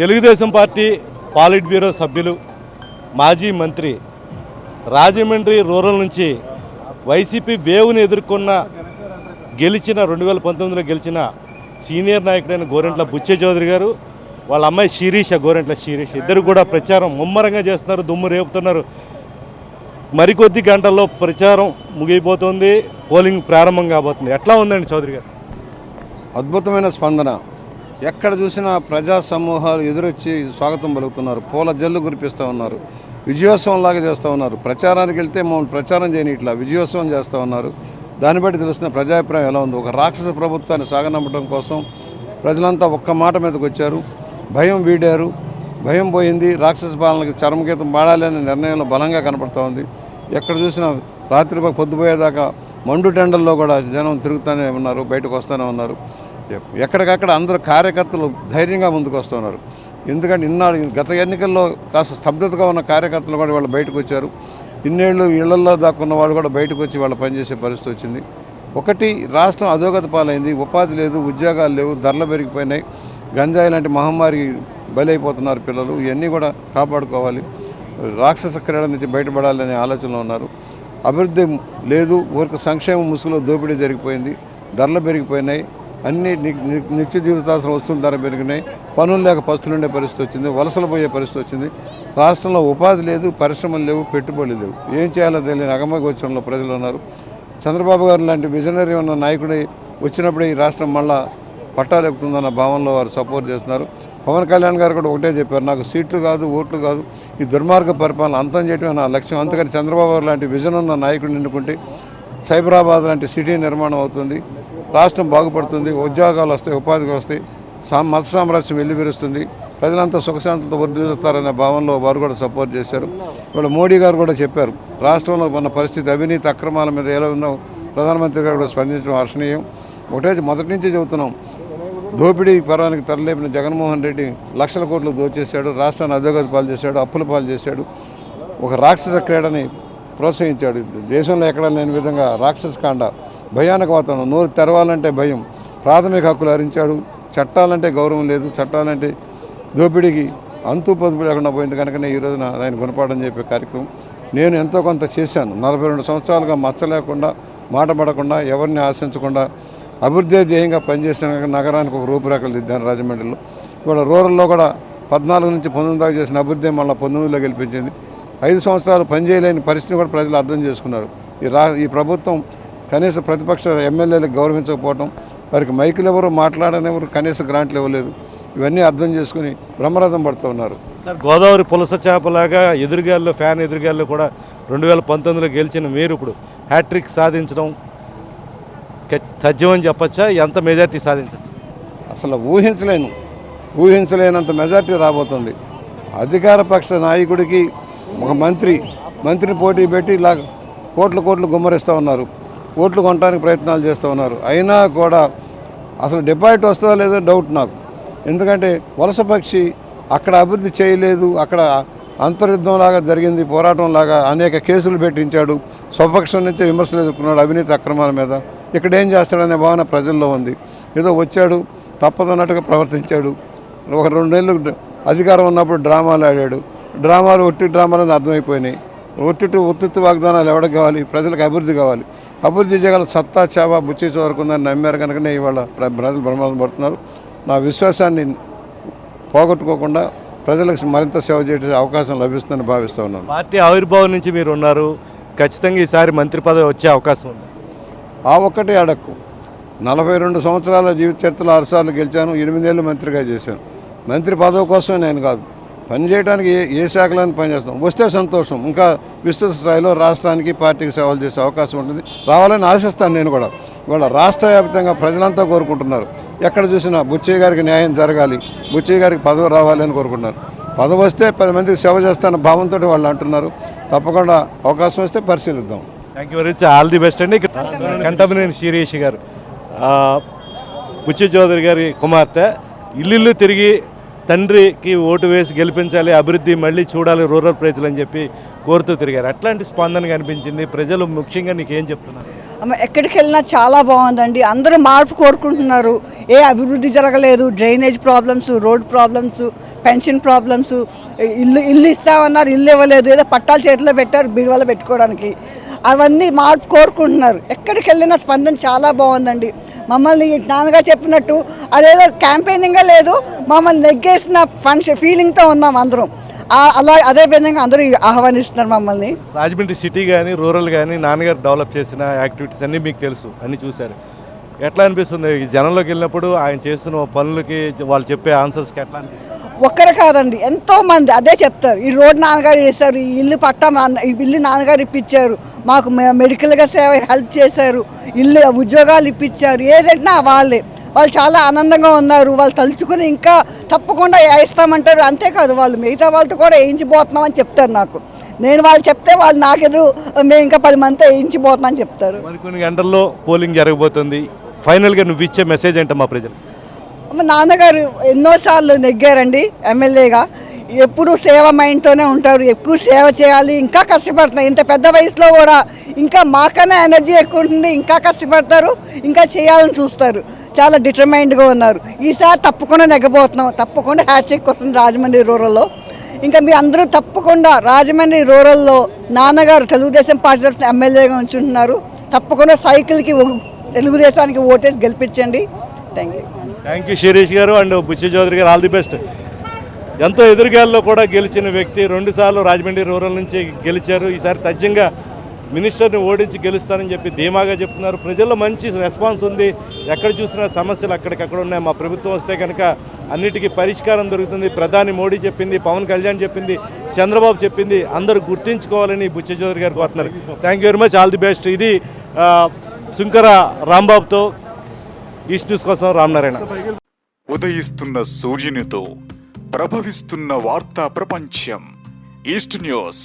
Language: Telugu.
తెలుగుదేశం పార్టీ పాలిట్ బ్యూరో సభ్యులు మాజీ మంత్రి రాజమండ్రి రూరల్ నుంచి వైసీపీ వేవ్ని ఎదుర్కొన్న గెలిచిన రెండు వేల పంతొమ్మిదిలో గెలిచిన సీనియర్ నాయకుడైన గోరెంట్ల బుచ్చే చౌదరి గారు వాళ్ళ అమ్మాయి శిరీష గోరెంట్ల శిరీష ఇద్దరు కూడా ప్రచారం ముమ్మరంగా చేస్తున్నారు దుమ్ము రేపుతున్నారు. మరికొద్ది గంటల్లో ప్రచారం ముగిపోతుంది పోలింగ్ ప్రారంభం కాబోతుంది. ఎట్లా ఉందండి చౌదరి గారు? అద్భుతమైన స్పందన. ఎక్కడ చూసినా ప్రజా సమూహాలు ఎదురొచ్చి స్వాగతం పలుకుతున్నారు. పూల జల్లు కురిపిస్తూ ఉన్నారు. విజయోత్సవం లాగా చేస్తూ ఉన్నారు. ప్రచారానికి వెళ్తే మమ్మల్ని ప్రచారం చేయని ఇట్లా విజయోత్సవం చేస్తూ ఉన్నారు. దాన్ని బట్టి తెలుస్తున్న ప్రజాభిప్రాయం ఎలా ఉంది? ఒక రాక్షస ప్రభుత్వాన్ని సాగనంపడం కోసం ప్రజలంతా ఒక్క మాట మీదకి వచ్చారు. భయం వీడారు. భయం పోయింది. రాక్షస పాలనకి చరమగీతం పాడాలి అనే నిర్ణయంలో బలంగా కనపడుతూ ఉంది. ఎక్కడ చూసినా రాత్రి పొద్దుపోయేదాకా మండు టెండల్లో కూడా జనం తిరుగుతూనే ఉన్నారు. బయటకు వస్తూనే ఉన్నారు. ఎక్కడికక్కడ అందరూ కార్యకర్తలు ధైర్యంగా ముందుకు వస్తున్నారు. ఎందుకంటే ఇన్నాడు గత ఎన్నికల్లో కాస్త స్తబ్దతగా ఉన్న కార్యకర్తలు కూడా వాళ్ళు బయటకు వచ్చారు. ఇన్నేళ్ళు ఇళ్ళల్లో దాక్కున్న వాళ్ళు కూడా బయటకు వచ్చి వాళ్ళు పనిచేసే పరిస్థితి వచ్చింది. ఒకటి రాష్ట్రం అధోగతి పాలైంది. ఉపాధి లేదు ఉద్యోగాలు లేవు ధరలు పెరిగిపోయినాయి. గంజాయి లాంటి మహమ్మారి బలైపోతున్నారు పిల్లలు. ఇవన్నీ కూడా కాపాడుకోవాలి. రాక్షస క్రీడ నుంచి బయటపడాలనే ఆలోచనలో ఉన్నారు. అభివృద్ధి లేదు ఊరికి సంక్షేమ ముసుగులో దోపిడీ జరిగిపోయింది. ధరలు పెరిగిపోయినాయి. అన్ని ని- నిత్య జీవితాల్సిన వస్తువుల ధర పెరిగినాయి. పనులు లేక పస్తులు ఉండే పరిస్థితి వచ్చింది. వలసలు పోయే పరిస్థితి వచ్చింది. రాష్ట్రంలో ఉపాధి లేదు పరిశ్రమలు లేవు పెట్టుబడులు లేవు. ఏం చేయాలో తెలియని అగమగోచరంలో ప్రజలు ఉన్నారు. చంద్రబాబు గారు లాంటి విజనరీ ఉన్న నాయకుడి వచ్చినప్పుడే ఈ రాష్ట్రం మళ్ళా పట్టాలెక్కుతుందన్న భావనలో వారు సపోర్ట్ చేస్తున్నారు. పవన్ కళ్యాణ్ గారు కూడా ఒకటే చెప్పారు నాకు సీట్లు కాదు ఓట్లు కాదు. ఈ దుర్మార్గ పరిపాలన అంతం చేయడమే నా లక్ష్యం. అందుకని చంద్రబాబు గారు లాంటి విజన్ ఉన్న నాయకుడిని ఎన్నుకుంటే సైబరాబాద్ లాంటి సిటీ నిర్మాణం అవుతుంది. రాష్ట్రం బాగుపడుతుంది ఉద్యోగాలు వస్తాయి ఉపాధికి వస్తాయి సా మత సామ్రాజ్యం వెళ్ళిపెరుస్తుంది ప్రజలంతా సుఖశాంతంతో వర్ధిస్తారనే భావనలో వారు కూడా సపోర్ట్ చేశారు. ఇప్పుడు మోడీ గారు కూడా చెప్పారు రాష్ట్రంలో ఉన్న పరిస్థితి అవినీతి అక్రమాల మీద ఎలా ఉందో ప్రధానమంత్రి గారు కూడా స్పందించడం హర్షణీయం ఒకటే మొదటి నుంచి చెబుతున్నాం దోపిడీ పరానికి తరలేపిన జగన్మోహన్ రెడ్డి లక్షల కోట్లు దోచేశాడు రాష్ట్రాన్ని అధోగతి పాలు చేశాడు అప్పుల పాలు చేశాడు ఒక రాక్షస క్రీడని ప్రోత్సహించాడు. దేశంలో ఎక్కడ లేని విధంగా రాక్షస కాండ భయానక వాతావరణం. నోరు తెరవాలంటే భయం. ప్రాథమిక హక్కులు హరించాడు. చట్టాలంటే గౌరవం లేదు. చట్టాలంటే దోపిడీకి అంతు పొదుపు లేకుండా పోయింది కనుకనే ఈ రోజున ఆయన గుణపాఠం చెప్పే కార్యక్రమం. నేను ఎంతో కొంత చేశాను. నలభై రెండు సంవత్సరాలుగా మచ్చలేకుండా మాట పడకుండా ఎవరిని ఆశించకుండా అభివృద్ధి ధ్యేయంగా పనిచేసిన నగరానికి ఒక రూపురేఖలు దిద్దాను రాజమండ్రిలో. ఇవాళ రూరల్లో కూడా పద్నాలుగు నుంచి పంతొమ్మిది దాకా చేసిన అభివృద్ధి మళ్ళీ పంతొమ్మిదిలో గెలిపించింది. ఐదు సంవత్సరాలు పనిచేయలేని పరిస్థితిని కూడా ప్రజలు అర్థం చేసుకున్నారు. ఈ రా ఈ ప్రభుత్వం కనీస ప్రతిపక్ష ఎమ్మెల్యేలకు గౌరవించకపోవడం వారికి మైకులు ఎవరు మాట్లాడనివ్వరు కనీస గ్రాంట్లు ఇవ్వలేదు. ఇవన్నీ అర్థం చేసుకుని బ్రహ్మరథం పడుతూ ఉన్నారు. గోదావరి పులస చేపలాగా ఎదురుగాల్లో ఫ్యాన్ ఎదురుగాల్లో కూడా రెండు వేల పంతొమ్మిదిలో గెలిచిన మీరు ఇప్పుడు హ్యాట్రిక్ సాధించడం తథ్యమని చెప్పచ్చా? ఎంత మెజార్టీ సాధించచ్చు? అసలు ఊహించలేను. ఊహించలేనంత మెజార్టీ రాబోతుంది. అధికార పక్ష నాయకుడికి ఒక మంత్రి మంత్రిని పోటీ పెట్టి ఇలా కోట్లు కోట్లు గుమ్మరిస్తూ ఉన్నారు. ఓట్లు కొనడానికి ప్రయత్నాలు చేస్తూ ఉన్నారు. అయినా కూడా అసలు డిపాజిట్ వస్తుందో లేదో డౌట్ నాకు. ఎందుకంటే వలస పక్షి అక్కడ అభివృద్ధి చేయలేదు అక్కడ అంతర్యుద్ధం లాగా జరిగింది పోరాటం లాగా అనేక కేసులు పెట్టించాడు స్వపక్షం నుంచే విమర్శలు ఎదుర్కొన్నాడు అవినీతి అక్రమాల మీద. ఇక్కడ ఏం చేస్తాడనే భావన ప్రజల్లో ఉంది. ఏదో వచ్చాడు తప్పదన్నట్టుగా ప్రవర్తించాడు. ఒక రెండు నెలలు అధికారం ఉన్నప్పుడు డ్రామాలు ఆడాడు. డ్రామాలు ఒట్టి డ్రామాలని అర్థమైపోయినాయి. ఒట్టి ఒత్తిత్తి వాగ్దానాలు ఎవరికి కావాలి? ప్రజలకు అభివృద్ధి కావాలి. అభివృద్ధి చేయగల సత్తా చావా బుచ్చి చదువుకుందని నమ్మారు కనుకనే ఇవాళ ప్ర- ప్రజలు బ్రహ్మాలను పడుతున్నారు. నా విశ్వాసాన్ని పోగొట్టుకోకుండా ప్రజలకు మరింత సేవ చేసే అవకాశం లభిస్తుందని భావిస్తూ ఉన్నాను. పార్టీ ఆవిర్భావం నుంచి మీరు ఉన్నారు. ఖచ్చితంగా ఈసారి మంత్రి పదవి వచ్చే అవకాశం ఉంది. ఆ ఒక్కటే అడక్కు. నలభై రెండు సంవత్సరాల జీవిత చరిత్రలో ఆరుసార్లు గెలిచాను ఎనిమిదేళ్ళు మంత్రిగా చేశాను. మంత్రి పదవి కోసం నేను కాదు. పని చేయడానికి ఏ ఏ శాఖలను పనిచేస్తాం వస్తే సంతోషం. ఇంకా విస్తృత స్థాయిలో రాష్ట్రానికి పార్టీకి సేవలు చేసే అవకాశం ఉంటుంది. రావాలని ఆశిస్తాను నేను కూడా. ఇవాళ రాష్ట్ర వ్యాప్తంగా ప్రజలంతా కోరుకుంటున్నారు. ఎక్కడ చూసినా బుచ్చయ్య గారికి న్యాయం జరగాలి. బుచ్చయ్య గారికి పదవి రావాలి అని కోరుకుంటున్నారు. పదవి వస్తే పది మందికి సేవ చేస్తాన భావంతో వాళ్ళు అంటున్నారు. తప్పకుండా అవకాశం వస్తే పరిశీలిద్దాం. Thank you very much all the best అండి. కంటమనేని శిరీష్ గారు. బుచ్చి చౌదరి గారి కుమార్తె. ఇల్లు తిరిగి తండ్రికి ఓటు వేసి గెలిపించాలి అభివృద్ధి మళ్ళీ చూడాలి రూరల్ ప్రజలు అని చెప్పి కోరుతూ తిరిగారు. అట్లాంటి స్పందన కనిపించింది. ప్రజలు ముఖ్యంగా నీకు ఏం చెప్తున్నారు? అమ్మ ఎక్కడికి వెళ్ళినా చాలా బాగుందండి. అందరూ మార్పు కోరుకుంటున్నారు. ఏ అభివృద్ధి జరగలేదు drainage problems road problems pension problems ఇల్లు ఇల్లు ఇస్తామన్నారు ఇల్లు ఇవ్వలేదు. ఏదో పట్టాలు చేతిలో పెట్టారు బీరువాలో పెట్టుకోవడానికి. అవన్నీ మార్పు కోరుకుంటున్నారు. ఎక్కడికి వెళ్ళినా స్పందన చాలా బాగుందండి. మమ్మల్ని నాన్నగా చెప్పినట్టు అదేదో క్యాంపెయినింగ్గా లేదు. మమ్మల్ని నెగ్గేసిన ఫండ్స్ ఫీలింగ్తో ఉన్నాం అందరం. అలా అదే విధంగా అందరూ ఆహ్వానిస్తున్నారు మమ్మల్ని. రాజమండ్రి సిటీ కానీ రూరల్ కానీ నాన్నగారు డెవలప్ చేసిన యాక్టివిటీస్ అన్నీ మీకు తెలుసు అన్నీ చూశారు. ఎట్లా అనిపిస్తుంది? ఈ జనంలోకి వెళ్ళినప్పుడు ఆయన చేస్తున్న పనులకి వాళ్ళు చెప్పే ఆన్సర్స్కి ఎట్లా అనిపిస్తుంది? ఒక్కరు కాదండి ఎంతో మంది అదే చెప్తారు. ఈ రోడ్ నాన్నగారు చేశారు ఈ ఇల్లు పట్టా ఈ ఇల్లు నాన్నగారు ఇప్పించారు మాకు మె- మెడికల్గా సేవ హెల్ప్ చేశారు ఇల్లు ఉద్యోగాలు ఇప్పించారు ఏదైనా వాళ్ళే. వాళ్ళు చాలా ఆనందంగా ఉన్నారు వాళ్ళు తలుచుకుని ఇంకా తప్పకుండా వేస్తామంటారు అంతేకాదు వాళ్ళు మిగతా వాళ్ళతో కూడా వేయించిపోతున్నాం అని చెప్తారు నాకు. నేను వాళ్ళు చెప్తే వాళ్ళు నాకెదురు మేము ఇంకా పది మందితో వేయించిపోతున్నాం అని చెప్తారు. మరికొన్ని గంటల్లో పోలింగ్ జరగబోతుంది. ఫైనల్గా నువ్వు ఇచ్చే మెసేజ్ ఏంటో మా ప్రజలు మా నాన్నగారు ఎన్నోసార్లు నెగ్గారండి ఎమ్మెల్యేగా. ఎప్పుడు సేవ మైండ్తోనే ఉంటారు ఎక్కువ సేవ చేయాలి ఇంకా కష్టపడుతున్నాయి ఇంత పెద్ద వయసులో కూడా ఇంకా మాకన్నా ఎనర్జీ ఎక్కువ ఉంటుంది ఇంకా కష్టపడతారు ఇంకా చేయాలని చూస్తారు. చాలా డిటర్మైండ్గా ఉన్నారు. ఈసారి తప్పకుండా నెగ్గబోతున్నాం. తప్పకుండా హ్యాట్రిక్ వస్తుంది రాజమండ్రి రూరల్లో. ఇంకా మీ అందరూ తప్పకుండా రాజమండ్రి రూరల్లో నాన్నగారు తెలుగుదేశం పార్టీ తరఫున ఎమ్మెల్యేగా ఉంచుంటున్నారు. తప్పకుండా సైకిల్కి తెలుగుదేశానికి ఓటేసి గెలిపించండి. Thank you thank you Sirish గారు అండ్ బుచ్చి చౌదరి గారు. ఆల్ ది బెస్ట్ ఎంతో ఎదురుగాల్లో కూడా గెలిచిన వ్యక్తి రెండుసార్లు రాజమండ్రి రూరల్ నుంచి గెలిచారు. ఈసారి తజ్యంగా మినిస్టర్ని ఓడించి గెలుస్తానని చెప్పి ధీమాగా చెప్తున్నారు. ప్రజల్లో మంచి రెస్పాన్స్ ఉంది. ఎక్కడ చూసినా సమస్యలు అక్కడికక్కడ ఉన్నాయి. మా ప్రభుత్వం వస్తే కనుక అన్నిటికీ పరిష్కారం దొరుకుతుంది. ప్రధాని మోడీ చెప్పింది పవన్ కళ్యాణ్ చెప్పింది చంద్రబాబు చెప్పింది అందరూ గుర్తించుకోవాలని బుచ్చ చౌదరి గారు కోరుతున్నారు. Thank you very much all the best ఇది శుంకర రాంబాబుతో ఈస్ట్ న్యూస్ కోసం రామనారాయణ ఉదయిస్తున్న సూర్యునితో ప్రభవిస్తున్న వార్తా ప్రపంచం. East news.